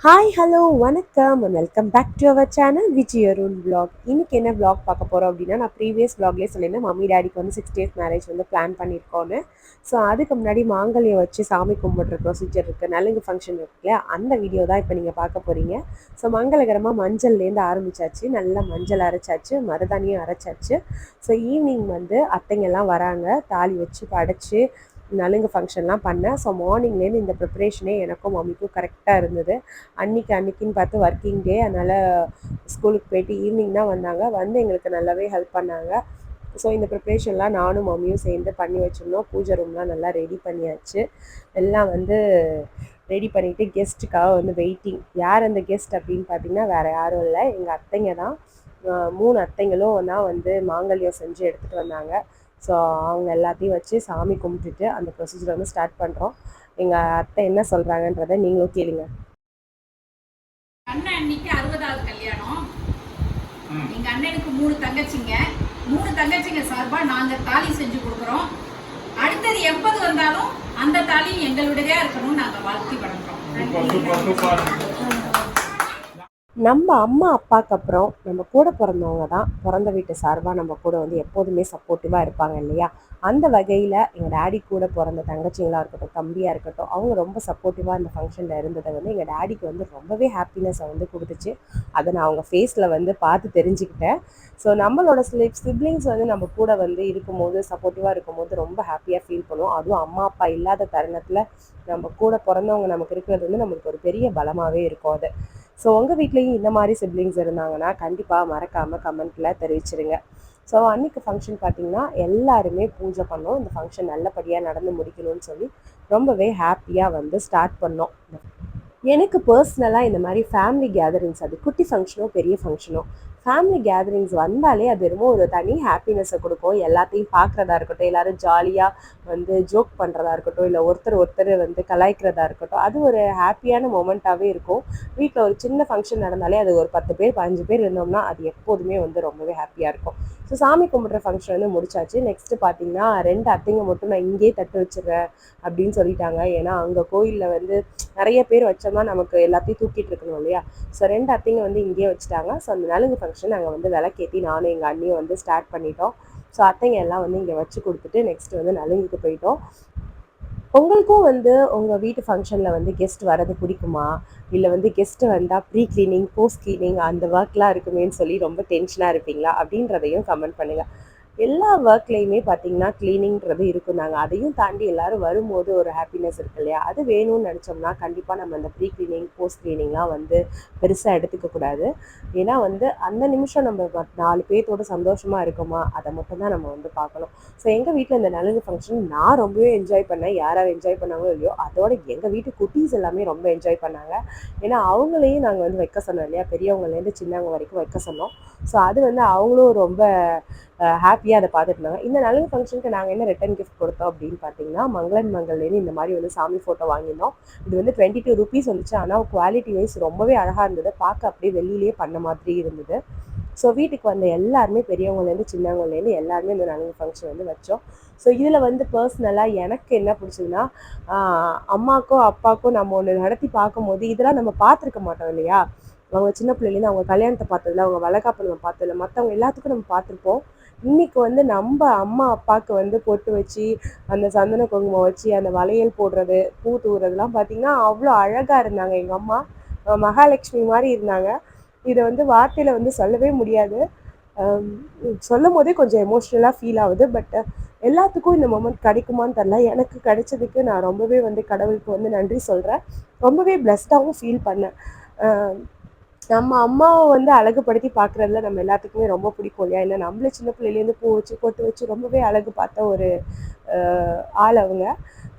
Hi hello வணக்கம் welcome back to our channel Vijay Arun vlog. இன்னைக்கு என்ன vlog பார்க்க போகிறோம் அப்படின்னா நான் ப்ரீவியஸ் vlogலேயே சொல்லியிருந்தேன் மம்மி டேடிக்கு வந்து சிக்ஸ் டேஸ் மேரேஜ் வந்து பிளான் பண்ணியிருக்கோன்னு ஸோ அதுக்கு முன்னாடி மாங்கல்யம் வச்சு சாமி கும்பிட்ற ப்ரொசீஜர் இருக்குது நலுங்கு ஃபங்க்ஷன் இருக்குல்ல அந்த வீடியோ தான் இப்போ நீங்கள் பார்க்க போகிறீங்க ஸோ மங்களகரமாக மஞ்சள்லேருந்து ஆரம்பிச்சாச்சு நல்லா மஞ்சள் அரைச்சாச்சு மருதாணியும் அரைச்சாச்சு. ஸோ ஈவினிங் வந்து அத்தைங்கெல்லாம் வராங்க தாலி வச்சு படைச்சு நலுங்கு ஃபங்க்ஷன்லாம் பண்ணேன். ஸோ மார்னிங்லேருந்து இந்த ப்ரிப்பரேஷனே எனக்கும் மம்மிக்கும் கரெக்டாக இருந்தது. அன்னைக்கு அன்னைக்குன்னு பார்த்து ஒர்க்கிங் டே அதனால் ஸ்கூலுக்கு போயிட்டு ஈவினிங் தான் வந்தாங்க. வந்து எங்களுக்கு நல்லாவே ஹெல்ப் பண்ணாங்க. ஸோ இந்த ப்ரிப்ரேஷன்லாம் நானும் மம்மியும் சேர்ந்து பண்ணி வச்சுருந்தோம். பூஜை ரூம்லாம் நல்லா ரெடி பண்ணியாச்சு. எல்லாம் வந்து ரெடி பண்ணிவிட்டு கெஸ்ட்டுக்காக வந்து வெயிட்டிங் யார் அந்த கெஸ்ட் அப்படின்னு பார்த்தீங்கன்னா வேறு யாரும் இல்லை. எங்கள் அத்தைங்க தான். மூணு அத்தைங்களும் தான் வந்து மாங்கல்யம் செஞ்சு எடுத்துகிட்டு வந்தாங்க. ஸோ அவங்க எல்லாத்தையும் வச்சு சாமி கும்பிட்டுட்டு அந்த ப்ரொசீஜர் வந்து ஸ்டார்ட் பண்ணுறோம் எங்கள் அத்தை என்ன சொல்கிறாங்கன்றதை நீங்களும் கேளுங்க. அண்ணன் அன்னைக்கு அறுபதாவது கல்யாணம். ம். எங்க அண்ணனுக்கு மூணு தங்கச்சிங்க. மூணு தங்கச்சிங்க சார்பா நாங்க தாலி செஞ்சு கொடுக்குறோம். அடுத்தது எப்போது வந்தாலும் அந்த தாலியும் எங்களுடையதா இருக்கணும்னு நாங்க வாழ்த்தி வணங்குறோம். Super super super. நம்ம அம்மா அப்பாவுக்கு அப்புறம் நம்ம கூட பிறந்தவங்க தான். பிறந்த வீட்டு சார்பாக நம்ம கூட வந்து எப்போதுமே சப்போர்ட்டிவாக இருப்பாங்க இல்லையா? அந்த வகையில் எங்கள் டேடி கூட பிறந்த தங்கச்சிங்களாக இருக்கட்டும் தம்பியாக இருக்கட்டும் அவங்க ரொம்ப சப்போர்ட்டிவாக இந்த ஃபங்க்ஷனில் இருந்ததை வந்து எங்கள் டேடிக்கு வந்து ரொம்பவே ஹாப்பினஸை வந்து கொடுத்துச்சு. அதை நான் அவங்க ஃபேஸில் வந்து பார்த்து தெரிஞ்சுக்கிட்டேன். ஸோ நம்மளோட சிப்ளிங்ஸ் வந்து நம்ம கூட வந்து இருக்கும்போது சப்போர்ட்டிவாக இருக்கும்போது ரொம்ப ஹாப்பியாக ஃபீல் பண்ணுவோம். அதுவும் அம்மா அப்பா இல்லாத தருணத்தில் நம்ம கூட பிறந்தவங்க நமக்கு இருக்கிறது வந்து நம்மளுக்கு ஒரு பெரிய பலமாகவே இருக்கும் அது. ஸோ உங்கள் வீட்லேயும் இந்த மாதிரி சிப்ளிங்ஸ் இருந்தாங்கன்னா கண்டிப்பாக மறக்காமல் கமெண்ட்டில் தெரிவிச்சிருங்க. ஸோ அன்றைக்கி ஃபங்க்ஷன் பார்த்தீங்கன்னா எல்லாருமே பூஜை பண்ணோம். இந்த ஃபங்க்ஷன் நல்லபடியாக நடந்து முடிக்கணும்னு சொல்லி ரொம்பவே ஹாப்பியாக வந்து ஸ்டார்ட் பண்ணோம். எனக்கு பர்சனலாக இந்த மாதிரி ஃபேமிலி கேதரிங்ஸ் அது குட்டி ஃபங்க்ஷனோ பெரிய ஃபங்க்ஷனோ ஃபேமிலி கேதரிங்ஸ் வந்தாலே அது ரொம்ப ஒரு தனி ஹாப்பினஸை கொடுக்கும். எல்லாத்தையும் பார்க்குறதா இருக்கட்டும் எல்லாரும் ஜாலியாக வந்து ஜோக் பண்ணுறதா இருக்கட்டும் இல்லை ஒருத்தர் ஒருத்தர் வந்து கலாய்க்கிறதா இருக்கட்டும் அது ஒரு ஹாப்பியான மொமெண்ட்டாகவே இருக்கும். வீட்டில் ஒரு சின்ன ஃபங்க்ஷன் நடந்தாலே அது ஒரு பத்து பேர் பதினஞ்சு பேர் இருந்தோம்னா அது எப்போதுமே வந்து ரொம்பவே ஹாப்பியாக இருக்கும். ஸோ சாமி கும்பிட்ற ஃபங்க்ஷன் வந்து முடிச்சாச்சு. நெக்ஸ்ட்டு பார்த்தீங்கன்னா ரெண்டு அத்தைங்க மட்டும் நான் இங்கேயே தட்டு வச்சிடுறேன் அப்படின்னு சொல்லிட்டாங்க. ஏன்னா அங்கே கோயிலில் வந்து நிறைய பேர் வச்சோம்னா நமக்கு எல்லாத்தையும் தூக்கிட்டு இருக்கணும் இல்லையா? ஸோ ரெண்டு அத்தைங்க வந்து இங்கேயே வச்சுட்டாங்க. ஸோ அந்த நலுங்கு ஃபங்க்ஷன் நாங்கள் வந்து விளக்கேற்றி நானும் எங்கள் அண்ணியும் வந்து ஸ்டார்ட் பண்ணிட்டோம். ஸோ அத்தைங்க எல்லாம் வந்து இங்கே வச்சு கொடுத்துட்டு நெக்ஸ்ட் வந்து நலுங்குக்கு போயிட்டோம். உங்களுக்கும் வந்து உங்கள் வீட்டு ஃபங்க்ஷனில் வந்து கெஸ்ட் வரது பிடிக்குமா? இல்லை வந்து கெஸ்ட்டு வந்தால் ப்ரீ க்ளீனிங் போஸ்ட் க்ளீனிங் அந்த ஒர்க்லாம் இருக்குமேன்னு சொல்லி ரொம்ப டென்ஷனாக இருப்பீங்களா? அப்படின்றதையும் கமெண்ட் பண்ணுங்கள் எல்லா ஒர்க்லேயுமே பார்த்தீங்கன்னா க்ளீனிங்கிறது இருக்கும். நாங்கள் அதையும் தாண்டி எல்லாரும் வரும்போது ஒரு ஹாப்பினஸ் இருக்கு இல்லையா? அது வேணும்னு நினச்சோம்னா கண்டிப்பாக நம்ம அந்த ப்ரீ க்ளீனிங் போஸ்ட் க்ளீனிங்லாம் வந்து பெருசாக எடுத்துக்க கூடாது. ஏன்னா வந்து அந்த நிமிஷம் நம்ம நாலு பேர்த்தோட சந்தோஷமாக இருக்கோமா? அதை மட்டும் தான் நம்ம வந்து பார்க்கணும். ஸோ எங்கள் வீட்டில் இந்த நலுங்கு ஃபங்க்ஷன் நான் ரொம்பவே என்ஜாய் பண்ணேன். யாராவது என்ஜாய் பண்ணாங்களோ இல்லையோ அதோட எங்கள் வீட்டு குட்டீஸ் எல்லாமே ரொம்ப என்ஜாய் பண்ணாங்க. ஏன்னா அவங்களையும் நாங்கள் வந்து வைக்க சொன்னோம் இல்லையா? பெரியவங்கலேருந்து சின்னவங்க வரைக்கும் வைக்க சொன்னோம். ஸோ அது வந்து அவங்களும் ரொம்ப ஹாப்பியாக அதை பார்த்துட்டு இருந்தாங்க இந்த நலன் ஃபங்க்ஷனுக்கு நாங்கள் என்ன ரிட்டன் கிஃப்ட் கொடுத்தோம் அப்படின்னு பார்த்தீங்கன்னா மங்களன் மங்கள்லேருந்து இந்த மாதிரி வந்து சாமி ஃபோட்டோ வாங்கியிருந்தோம். இது வந்து டுவெண்ட்டி டூ ருபீஸ் வந்துச்சு. ஆனால் குவாலிட்டி வைஸ் ரொம்பவே அழகாக இருந்தது. பார்க்க அப்படியே வெளியிலேயே பண்ண மாதிரி இருந்தது. ஸோ வீட்டுக்கு வந்த எல்லாருமே பெரியவங்கலேருந்து சின்னவங்கலேருந்து எல்லாருமே இந்த நலங்கு ஃபங்க்ஷன் வந்து வச்சோம். ஸோ இதில் வந்து பர்சனலாக எனக்கு என்ன பிடிச்சதுன்னா அம்மாக்கோ அம்மாக்கும் நம்ம ஒன்று நடத்தி பார்க்கும்போது இதெல்லாம் நம்ம பார்த்துருக்க மாட்டோம் இல்லையா? அவங்க சின்ன பிள்ளைலேருந்து அவங்க கல்யாணத்தை பார்த்ததில்ல அவங்க வளகாப்பு நம்ம பார்த்ததில்ல மற்றவங்க எல்லாத்துக்கும் நம்ம பார்த்துருப்போம். இன்னைக்கு வந்து நம்ம அம்மா அப்பாவுக்கு வந்து பொட்டு வச்சு அந்த சந்தன குங்குமம் வச்சு அந்த வளையல் போடுறது பூ தூறதுலாம் பார்த்தீங்கன்னா அவ்வளோ அழகாக இருந்தாங்க. எங்கள் அம்மா மகாலட்சுமி மாதிரி இருந்தாங்க. இதை வந்து வார்த்தையில் வந்து சொல்லவே முடியாது. சொல்லும் போதே கொஞ்சம் எமோஷ்னலாக ஃபீல் ஆகுது. பட் எல்லாத்துக்கும் இந்த மொமெண்ட் கிடைக்குமான்னு தெரில எனக்கு கிடைச்சதுக்கு நான் ரொம்பவே வந்து கடவுளுக்கு வந்து நன்றி சொல்கிறேன் ரொம்பவே பிளஸ்டாகவும் ஃபீல் பண்ணேன். நம்ம அம்மாவை வந்து அழகுபடுத்தி பார்க்குறதுல நம்ம எல்லாத்துக்குமே ரொம்ப பிடிக்கும் இல்லையா? ஏன்னா நம்மளே சின்ன பிள்ளையிலேருந்து பூ வச்சு கொட்டு வச்சு ரொம்பவே அழகு பார்த்த ஒரு ஆள் அவங்க.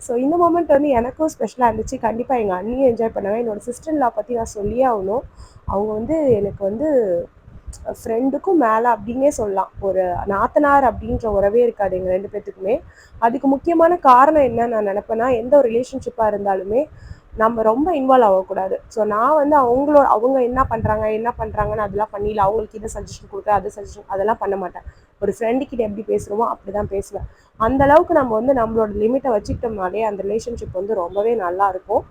ஸோ இந்த மூமெண்ட் வந்து எனக்கும் ஸ்பெஷலாக இருந்துச்சு. கண்டிப்பாக எங்கள் அண்ணியும் என்ஜாய் பண்ணுவேன். என்னோட சிஸ்டர்லா பற்றி நான் சொல்லியே ஆகணும். அவங்க வந்து எனக்கு வந்து ஃப்ரெண்டுக்கும் மேலே அப்படின்னே சொல்லலாம். ஒரு நாத்தனார் அப்படின்ற உறவே இருக்காது எங்கள் ரெண்டு பேர்த்துக்குமே அதுக்கு முக்கியமான காரணம் என்ன நான் நினப்பேன்னா எந்த ஒரு ரிலேஷன்ஷிப்பாக இருந்தாலுமே நம்ம ரொம்ப இன்வால்வ் ஆகக்கூடாது. ஸோ நான் வந்து அவங்களோட அவங்க என்ன பண்ணுறாங்க என்ன பண்ணுறாங்கன்னு அதெல்லாம் பண்ணிடல அவங்களுக்கு இதை சஜஷன் கொடுக்க அது சஜஷன் அதெல்லாம் பண்ண மாட்டேன். ஒரு ஃப்ரெண்டு கிட்ட எப்படி பேசுகிறோமோ அப்படி தான் பேசுவேன். அந்த அளவுக்கு நம்ம வந்து நம்மளோட லிமிட்டை வச்சுக்கிட்டோம்னாலே அந்த ரிலேஷன்ஷிப் வந்து ரொம்பவே நல்லா இருக்கும்.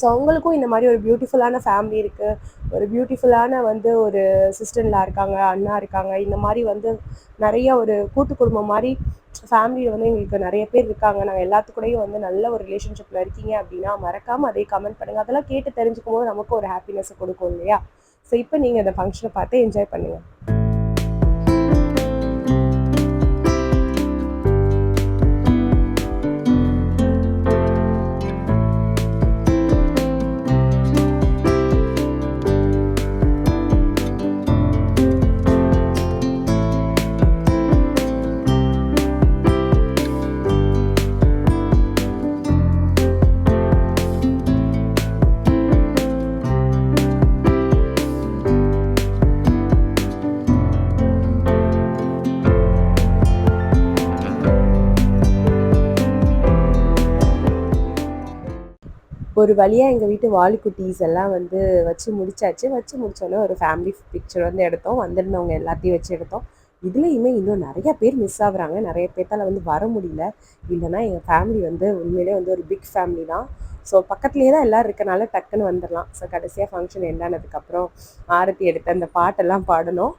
ஸோ அவங்களுக்கும் இந்த மாதிரி ஒரு பியூட்டிஃபுல்லான ஃபேமிலி இருக்குது ஒரு பியூட்டிஃபுல்லான வந்து ஒரு சிஸ்டர்லாம் இருக்காங்க அண்ணா இருக்காங்க. இந்த மாதிரி வந்து நிறைய ஒரு கூட்டு குடும்பம் மாதிரி ஃபேமிலியில் வந்து எங்களுக்கு நிறைய பேர் இருக்காங்க. நாங்கள் எல்லாத்துக்கூடையும் வந்து நல்ல ஒரு ரிலேஷன்ஷிப்பில் இருக்கீங்க அப்படின்னா மறக்காமல் அதே கமெண்ட் பண்ணுங்கள் அதெல்லாம் கேட்டு தெரிஞ்சுக்கும் போது நமக்கு ஒரு ஹாப்பினஸ் கொடுக்கும் இல்லையா? ஸோ இப்போ நீங்கள் இந்த ஃபங்க்ஷனை பார்த்து என்ஜாய் பண்ணுங்கள் ஒரு வழியாக எங்கள் வீட்டு வாலிக்குட்டீஸ் எல்லாம் வந்து வச்சு முடிச்சாச்சு. வச்சு முடித்தோன்னே ஒரு ஃபேமிலி பிக்சர் வந்து எடுத்தோம். வந்திருந்தவங்க எல்லாத்தையும் வச்சு எடுத்தோம். இதுலேயுமே இன்னும் நிறைய பேர் மிஸ் ஆகுறாங்க. நிறைய பேர்த்தால் வந்து வர முடியல. இல்லைன்னா எங்கள் ஃபேமிலி வந்து உண்மையிலே வந்து ஒரு பிக் ஃபேமிலி தான். ஸோ பக்கத்துலேயே தான் எல்லோரும் இருக்கனால டக்குன்னு வந்துடலாம் ஸோ கடைசியாக ஃபங்க்ஷன் என்னானதுக்கப்புறம் ஆரத்தி எடுத்து அந்த பாட்டெல்லாம் பாடணும்.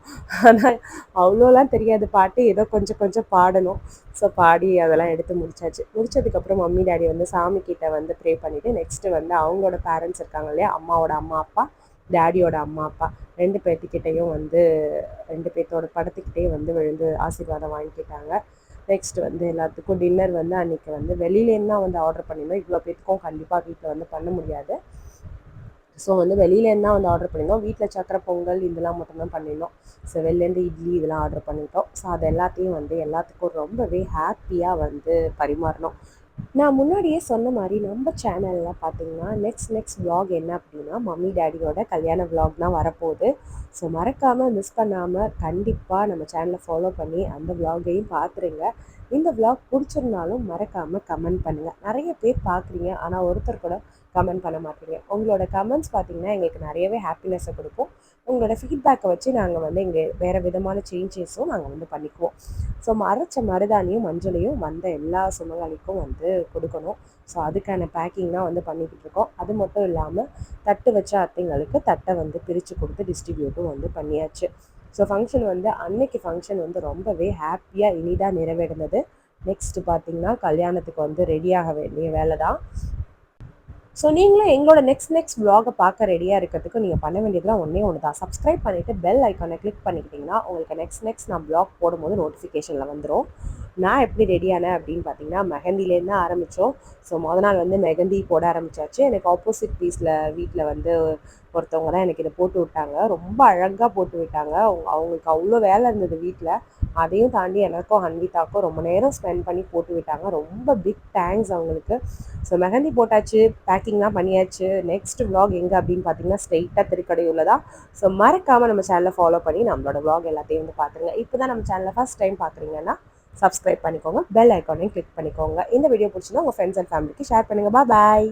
ஆனால் அவ்வளோலாம் தெரியாது. பாட்டு ஏதோ கொஞ்சம் கொஞ்சம் பாடணும். ஸோ பாடி அதெல்லாம் எடுத்து முடிச்சாச்சு. முடிச்சதுக்கப்புறம் மம்மி டாடி வந்து சாமி கிட்ட வந்து ப்ரே பண்ணிவிட்டு நெக்ஸ்ட்டு வந்து அவங்களோட பேரண்ட்ஸ் இருக்காங்க இல்லையா? அம்மாவோட அம்மா அப்பா டேடியோட அம்மா அப்பா. ரெண்டு பேர்த்துக்கிட்டேயும் வந்து ரெண்டு பேர்த்தோட படத்துக்கிட்டேயும் வந்து விழுந்து ஆசீர்வாதம் வாங்கிக்கிட்டாங்க. நெக்ஸ்ட் வந்து எல்லாத்துக்கும் டின்னர் வந்து அன்றைக்கி வந்து வெளியிலேருந்து தான் வந்து ஆர்டர் பண்ணியிருந்தோம் இவ்வளோ பேத்துக்கும் கண்டிப்பாக வீட்டில் வந்து பண்ண முடியாது. ஸோ வந்து வெளியிலேருந்து தான் வந்து ஆர்டர் பண்ணியிருந்தோம் வீட்டில் சக்கரை பொங்கல் இதெல்லாம் மட்டும்தான் பண்ணியிருந்தோம் ஸோ வெளிலேருந்து இட்லி இதெல்லாம் ஆர்டர் பண்ணிட்டோம். ஸோ அது எல்லாத்தையும் வந்து எல்லாத்துக்கும் ரொம்பவே ஹாப்பியாக வந்து பரிமாறினோம். நான் முன்னாடியே சொன்ன மாதிரி நம்ம சேனலில் பார்த்தீங்கன்னா நெக்ஸ்ட் நெக்ஸ்ட் vlog என்ன அப்படின்னா மம்மி டேடியோட கல்யாண vlog தான் வரப்போகுது. ஸோ மறக்காமல் மிஸ் பண்ணாமல் கண்டிப்பாக நம்ம சேனலை ஃபாலோ பண்ணி அந்த vlog-ஐயும் பார்த்துருங்க. இந்த விளாக் பிடிச்சிருந்தாலும் மறக்காமல் கமெண்ட் பண்ணுங்கள் நிறைய பேர் பார்க்குறீங்க ஆனால் ஒருத்தர் கூட கமெண்ட் பண்ண மாட்டீங்க. உங்களோட கமெண்ட்ஸ் பார்த்தீங்கன்னா எங்களுக்கு நிறையவே ஹாப்பினஸை கொடுக்கும். உங்களோட ஃபீட்பேக்கை வச்சு நாங்கள் வந்து இங்கே வேறு விதமான சேஞ்சஸும் நாங்கள் வந்து பண்ணிக்குவோம். ஸோ அரைச்ச மருதாணியும் மஞ்சளையும் வந்த எல்லா சுமங்கலிக்கும் வந்து கொடுக்கணும். ஸோ அதுக்கான பேக்கிங் தான் வந்து பண்ணிக்கிட்டு இருக்கோம். அது மட்டும் இல்லாமல் தட்டு வச்ச அத்தைங்களுக்கு தட்டை வந்து பிரித்து கொடுத்து டிஸ்ட்ரிபியூட்டும் வந்து பண்ணியாச்சு. ஸோ ஃபங்க்ஷன் வந்து அன்னைக்கு ஃபங்க்ஷன் வந்து ரொம்பவே ஹாப்பியாக இனிதாக நிறைவேறினது. நெக்ஸ்ட்டு பார்த்தீங்கன்னா கல்யாணத்துக்கு வந்து ரெடியாக வேண்டிய வேலை தான். ஸோ நீங்களும் எங்களோட நெக்ஸ்ட் நெக்ஸ்ட் ப்ளாகை பார்க்க ரெடியாக இருக்கிறதுக்கு நீங்கள் பண்ண வேண்டியதுலாம் ஒன்றே ஒன்று தான். சப்ஸ்கிரைப் பண்ணிவிட்டு பெல் ஐக்கானை கிளிக் பண்ணிக்கிட்டிங்கன்னா உங்களுக்கு நெக்ஸ்ட் நெக்ஸ்ட் நான் ப்ளாக் போடும்போது நோட்டிஃபிகேஷனில் வந்துடும் நான் எப்படி ரெடியானேன் அப்படின்னு பார்த்தீங்கன்னா மெஹந்திலேருந்து தான் ஆரம்பித்தோம் ஸோ முத நாள் வந்து மெஹந்தி போட ஆரம்பிச்சாச்சு. எனக்கு ஆப்போசிட் பீஸில் வீட்டில் வந்து ஒருத்தவங்க தான் எனக்கு இதை போட்டு விட்டாங்க. ரொம்ப அழகாக போட்டு விட்டாங்க. அவங்க அவங்களுக்கு அவ்வளோ வேலை இருந்தது வீட்டில் அதையும் தாண்டி எனக்கும் ஹன்விதாக்கும் ரொம்ப நேரம் ஸ்பெண்ட் பண்ணி போட்டு விட்டாங்க. ரொம்ப பிக் தேங்க்ஸ் அவங்களுக்கு. ஸோ மெஹந்தி போட்டாச்சு பேக்கிங்லாம் பண்ணியாச்சு. நெக்ஸ்ட் வ்ளாக் எங்கே அப்படின்னு பார்த்தீங்கன்னா ஸ்ட்ரெயிட்டாக திருக்கடையூரில் தான். ஸோ மறக்காமல் நம்ம சேனலை ஃபாலோ பண்ணி நம்மளோட vlog எல்லாத்தையும் வந்து பார்த்துருங்க இப்போ தான் நம்ம சேனலை ஃபஸ்ட் டைம் பார்க்குறீங்கன்னா சப்ஸ்கிரைப் பண்ணிக்கோங்க பெல் ஐக்கானையும் கிளிக் பண்ணிக்கோங்க. இந்த வீடியோ பிடிச்சிருந்தா உங்கள் ஃப்ரெண்ட்ஸ் அண்ட் ஃபேமிலிக்கு ஷேர் பண்ணுங்கள் பாய்